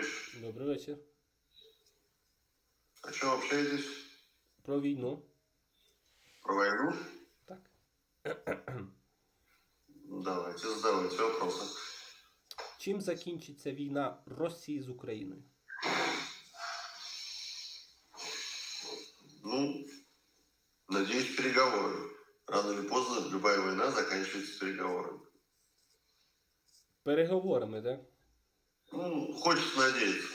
вечер. Добрий вечір. О чем общаетесь? Про війну. Про войну? Так. Давайте, задавайте вопросы. Чим закінчиться війна Росії з Україною? Ну, надеюсь, переговоры. Рано или поздно любая война заканчивается переговорами. Переговорами, так? Ну, хочется надеяться.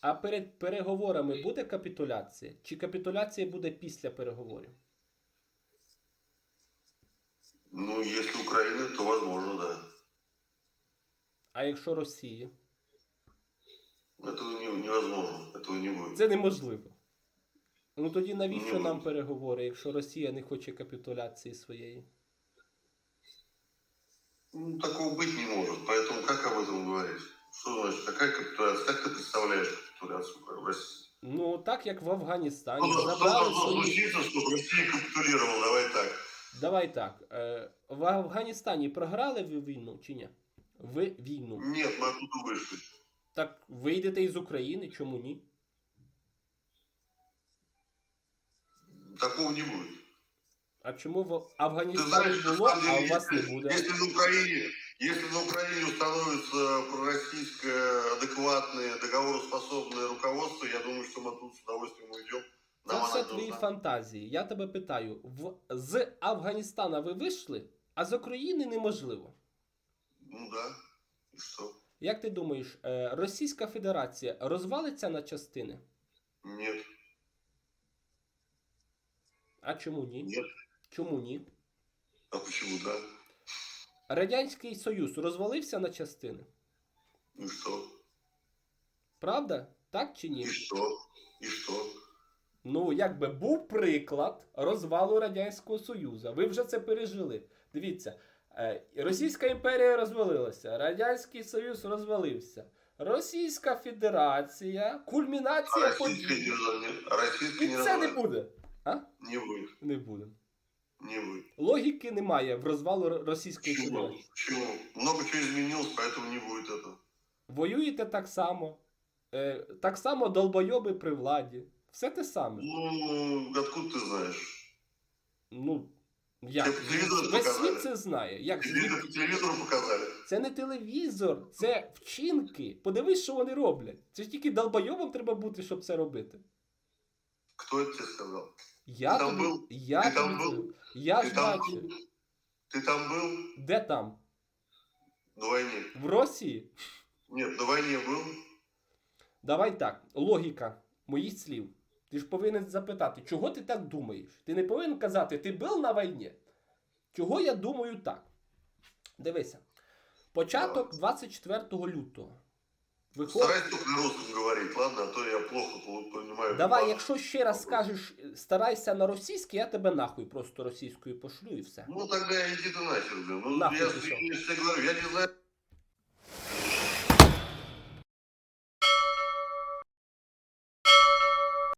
А перед переговорами буде капітуляція? Чи капітуляція буде після переговорів? Ну, если Украина, то возможно, да. А якщо Росія? Этого не- невозможно, этого не будет. Це неможливо. Ну тоді навіщо Ну. нам переговори, якщо Росія не хоче капітуляції своєї? Ну, такого быть не может, поэтому значит, какая капитуляция? Как ты представляешь капитуляцию в России? Ну так як в Афганістані Ну, что забрали должно свої. случиться, чтобы Россия капитулировала? Давай так. Давай так. Е, в Афганістані програли ви війну чи ні? Ви війну. Нет, мы оттуда вышли. Так вийдете із України, чому ні? Такого не будет. А чому в Ты Афганістані знаешь, на було, самом а деле, у вас не если, буде? если на Украине, если на Украине установится пророссийское, адекватное, договороспособное руководство, я думаю, что мы тут с удовольствием уйдем. Це Нам все она твої нужна. фантазії. Я тебе питаю: в, з Афганістана ви вийшли, а з України неможливо. Ну да. И что? Як ти думаєш, е, Російська Федерація розвалиться на частини? Нет. А чому ні? Нет. Чому ні? А почему да? Радянський Союз розвалився на частини. И что? Правда? Так чи ні? И что? И что? Ну, якби був приклад розвалу Радянського Союзу. Ви вже це пережили. Дивіться, е, Російська імперія розвалилася, Радянський Союз розвалився. Російська Федерація, кульмінація подій. І це не буде. А? Не будет. Не буде Не будет. Логіки немає в розвалу Р- Російської Почему? Федерації. Почему? Много чего изменилось, поэтому не будет этого. Воюєте так само. Е, так само долбойоби при владі. Все те саме. Ну, откуда ты знаешь? Ну, як? Це по телевізору Весь показали. світ це знає. Як Тебе звідки? это по телевизору показали. Це не телевізор, це вчинки. Подивись, що вони роблять. Це ж тільки долбойобом треба бути, щоб це робити. Кто это тебе сказал? Я Ти там тобі, був? я Ти там тобі був? кажу. я Ты ж там бачив. был? Ты там был Де там? на войне? В Росії? Нет, на войне был. Давай так, логіка моїх слів. Ти ж повинен запитати, чого ти так думаєш? Ти не повинен казати, ти був на війні. Чого я думаю так? Дивися. Початок 24 лютого. Виходить. Старайся только на русском говорить, ладно? А то я плохо понимаю. Давай, якщо ще раз скажеш, старайся на російській, я тебе нахуй просто російською пошлю і все. Ну тогда иди ты нахер, блин. Ну, Нахуй я, я, я, я, говорю, я не знаю,